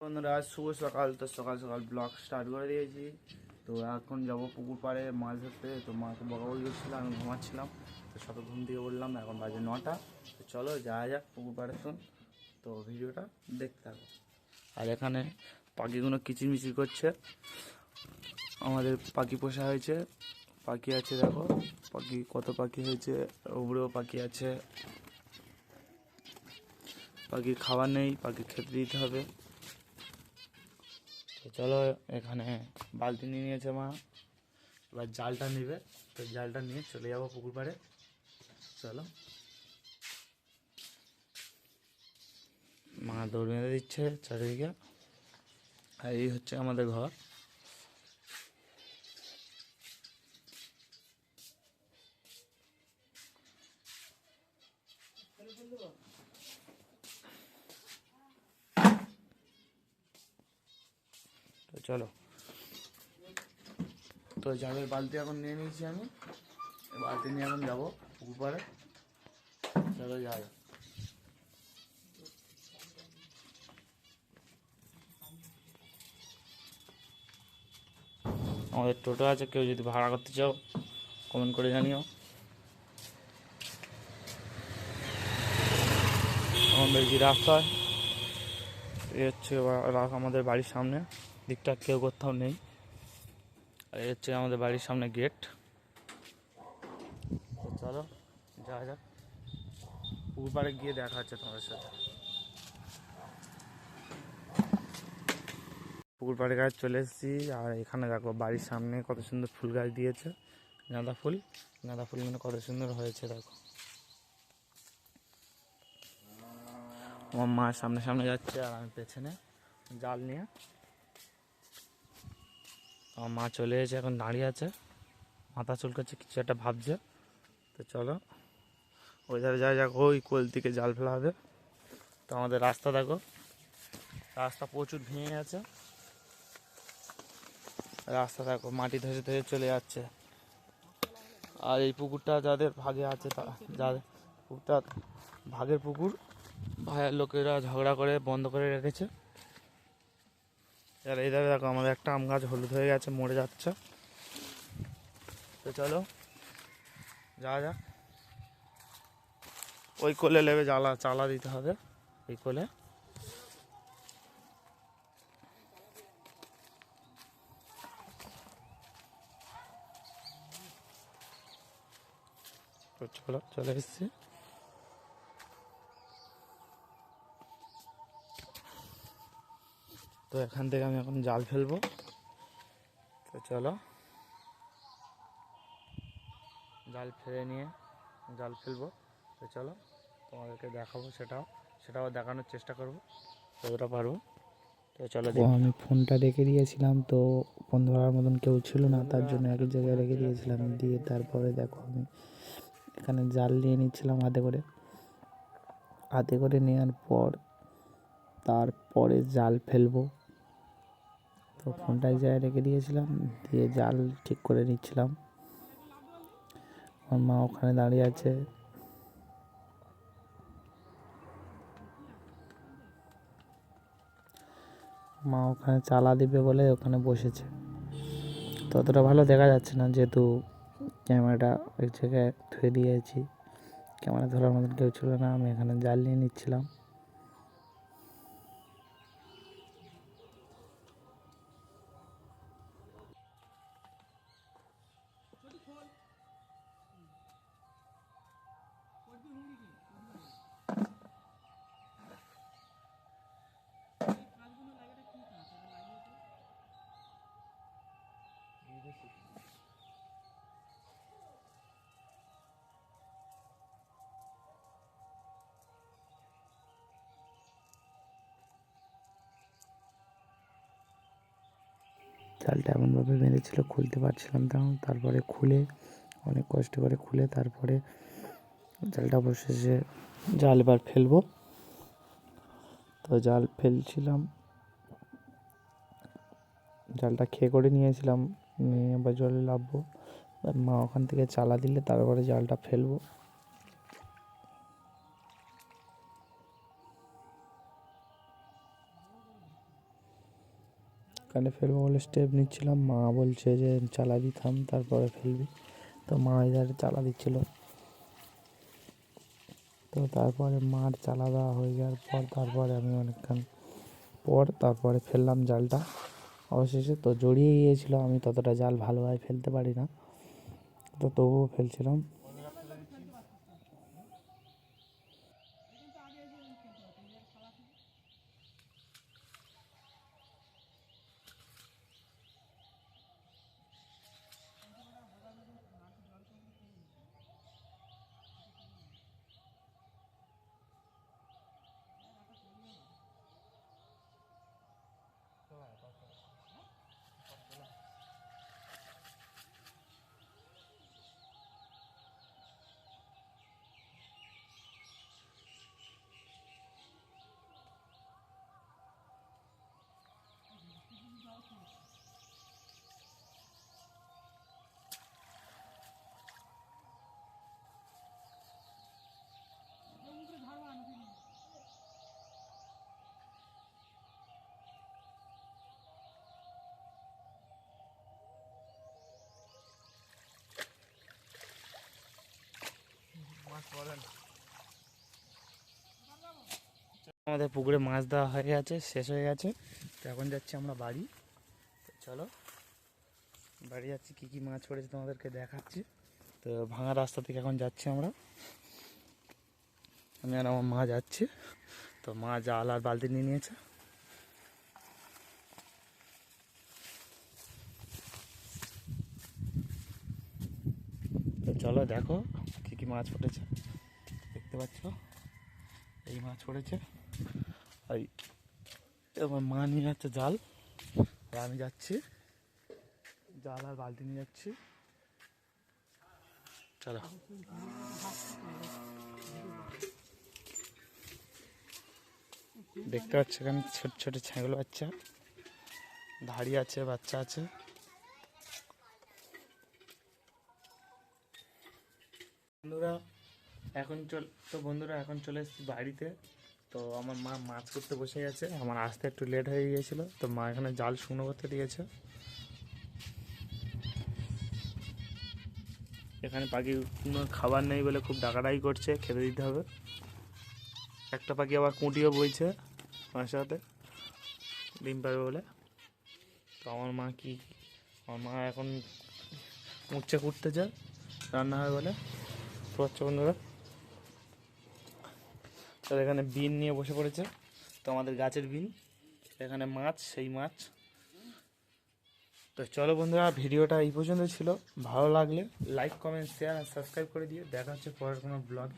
বন্ধুরা, শুভ সকাল। তো সকাল সকাল ব্লগ স্টার্ট করে দিয়েছি। তো এখন যাব পুকুর পাড়ে মাছ ধরতে। তো মাকে বকাবকি করছিলাম, আমি ঘুমাচ্ছিলাম। তো সবে ঘুম থেকে উঠলাম, এখন বাজে নটা। তো চলো যাওয়া যাক পুকুর পাড়ে শুন তো ভিডিওটা দেখতে থাকো। আর এখানে পাখিগুলো কিচিরমিচির করছে। আমাদের পাখি পোষা হয়েছে। পাখি আছে, দেখো। পাখি, কত পাখি হয়েছে উপরেও পাখি আছে। পাখির খাবার নেই পাখি খেতে দিতে হবে। তো চলো এখানে বালতি নিয়ে নিয়েছে মা। এবার জালটা নেবে, তো জালটা নিয়ে চলে যাব পুকুর পাড়ে। চলো। মা দৌড় মেরে দিচ্ছে চারিদিকে। আর এই হচ্ছে আমাদের ঘর। তো চলো। তো জালের বালতি এখন নিয়ে নিয়েছি আমি। বালতি নিয়ে এখন যাব পুকুর পাড়ে চলো যাই। আমাদের টোটো আছে কেউ যদি ভাড়া করতে চাও কমেন্ট করে জানিও। এখন বেশি রাস্তায় এই হচ্ছে আমাদের বাড়ির সামনে। দিকটা কেউ কোথাও নেই। আর এই হচ্ছে আমাদের বাড়ির সামনে গেট তো চলো, যাওয়া যাক। পুকুর পাড়ে গিয়ে দেখা হচ্ছে তোমাদের সাথে। পুকুর পাড়ে গাছ চলে এসেছি। আর এখানে দেখো বাড়ির সামনে কত সুন্দর ফুল গাছ দিয়েছে। গাঁদা ফুল। গাঁদা ফুলগুলো কত সুন্দর হয়েছে দেখো। আমার মা সামনে সামনে যাচ্ছে আর আমি পেছনে জাল নিয়ে মা চলে এসেছে, এখন দাঁড়িয়ে আছে। মাথা চুলকাচ্ছে, কিছু একটা ভাবছে। তো চলো, ওই ধারে যা যাক, ওই কোল থেকে জাল ফেলা হবে। তো আমাদের রাস্তা দেখো, রাস্তা প্রচুর ভেঙে গেছে। রাস্তা দেখো, মাটি ধসে ধসে চলে যাচ্ছে। আর এই পুকুরটা যাদের ভাগে আছে তা যাদের পুকুরটা ভাগের পুকুর ভাইয়ের লোকেরা ঝগড়া করে, বন্ধ করে রেখেছে। আর এই ধারে দেখো, আমাদের একটা আম গাছ হলুদ হয়ে গেছে, মরে যাচ্ছে। তো চলো, যাওয়া যাক। ওই কোলে নেবে জ্বালা, চালা দিতে হবে, এই কোলে। চলো, চলে এসছি। তো এখান থেকে আমি এখন জাল ফেলব। তো চলো। জাল ফেলে নিয়ে জাল ফেলব। তো চলো তোমাদেরকে দেখাবো সেটাও সেটাও দেখানোর চেষ্টা করব যতটা পারব। তো চলো আমি ফোনটা রেখে দিয়েছিলাম তো ফোন ধরার মতন কেউ ছিল না তার জন্য এক জায়গায় রেখে দিয়েছিলাম। দিয়ে তারপরে দেখো আমি এখানে জাল নিয়ে নিচ্ছিলাম হাতে করে। হাতে করে নেওয়ার পর তারপরে জাল ফেলব। তো ফোনটা এক জায়গায় রেখে দিয়েছিলাম, দিয়ে জাল ঠিক করে নিচ্ছিলাম। আমার মা ওখানে দাঁড়িয়ে আছে। মা ওখানে চালা দিবে বলে ওখানে বসেছে। ততটা ভালো দেখা যাচ্ছে না, যেহেতু ক্যামেরাটা এক জায়গায় ধুয়ে দিয়েছি। ক্যামেরা ধরার মতন কেউ ছিল না, আমি এখানে জাল নিয়ে নিচ্ছিলাম। জালটা এমনভাবে বেঁধেছিল খুলতে পারছিলাম না। তারপরে খুলে, অনেক কষ্ট করে খুলে, তারপরে জালটা বসেছে জাল এবার ফেলব। তো জাল ফেলছিলাম। জালটা খেয়ে করে নিয়েছিলাম, নিয়ে আবার জলে এবার মা ওখান থেকে চালা দিলে তারপরে জালটা ফেলব। এখানে ফেলব বলে স্টেপ নিচ্ছিলাম। মা বলছে যে, চালা দিতাম, তারপরে ফেলবি। তো মা এধারে চালা দিচ্ছিল। তো তারপরে মার চালা দেওয়া হয়ে যাওয়ার পর, তারপরে আমি অনেকক্ষণ পর তারপরে ফেললাম জালটা। অবশেষে তো জড়িয়ে গিয়েছিল, আমি ততটা জাল ভালোভাবে ফেলতে পারি না। তো তবুও ফেলছিলাম। আমাদের পুকুরে মাছ দেওয়া হয়ে গেছে, শেষ হয়ে গেছে। তো এখন যাচ্ছি আমরা বাড়ি। চলো, বাড়ি যাচ্ছি, কী কী মাছ পড়েছে তোমাদেরকে দেখাচ্ছি। তো ভাঙা রাস্তা থেকে এখন যাচ্ছি আমরা। আমি আর আমার মা যাচ্ছি। তো মা জাল আর বালতি নিয়ে নিয়েছে। তো চলো, দেখো। কী মাছ পড়েছে? দেখতে পাচ্ছ? এই মাছ পড়েছে। আর আমার মা নিয়ে যাচ্ছে জাল আর আমি যাচ্ছি। জাল আর বালতি নিয়ে যাচ্ছি। চলো। দেখতে পাচ্ছ এখানে ছোট ছোট ছাগল বাচ্চা। ধাড়ি আছে বাচ্চা আছে। বন্ধুরা, এখন চল, তো বন্ধুরা, এখন চলে এসেছি বাড়িতে। তো আমার মা মাছ করতে বসে গেছে। আমার আসতে একটু লেট হয়ে গিয়েছিল। তো মা এখানে জাল শুকনো করতে দিয়েছে। এখানে পাখি কোনো খাবার নেই বলে খুব ডাকাডাকি করছে, খেতে দিতে হবে। একটা পাখি আবার কুঁটিও বইছে আমার সাথে। ডিম পারবে বলে। তো আমার মা কি, আমার মা এখন কুঁটছে কুটতে যায়, রান্না হয় বলে। তো পাচ্ছ বন্ধুরা? তাহলে এখানে বিন নিয়ে বসে পড়েছে। তো আমাদের গাছের বিন, এখানে মাছ, সেই মাছ। তো চলো বন্ধুরা, ভিডিওটা এই পর্যন্ত ছিল। ভালো লাগলে লাইক কমেন্ট শেয়ার আর সাবস্ক্রাইব করে দিয়ে দেখা হচ্ছে পরের কোনো ব্লগ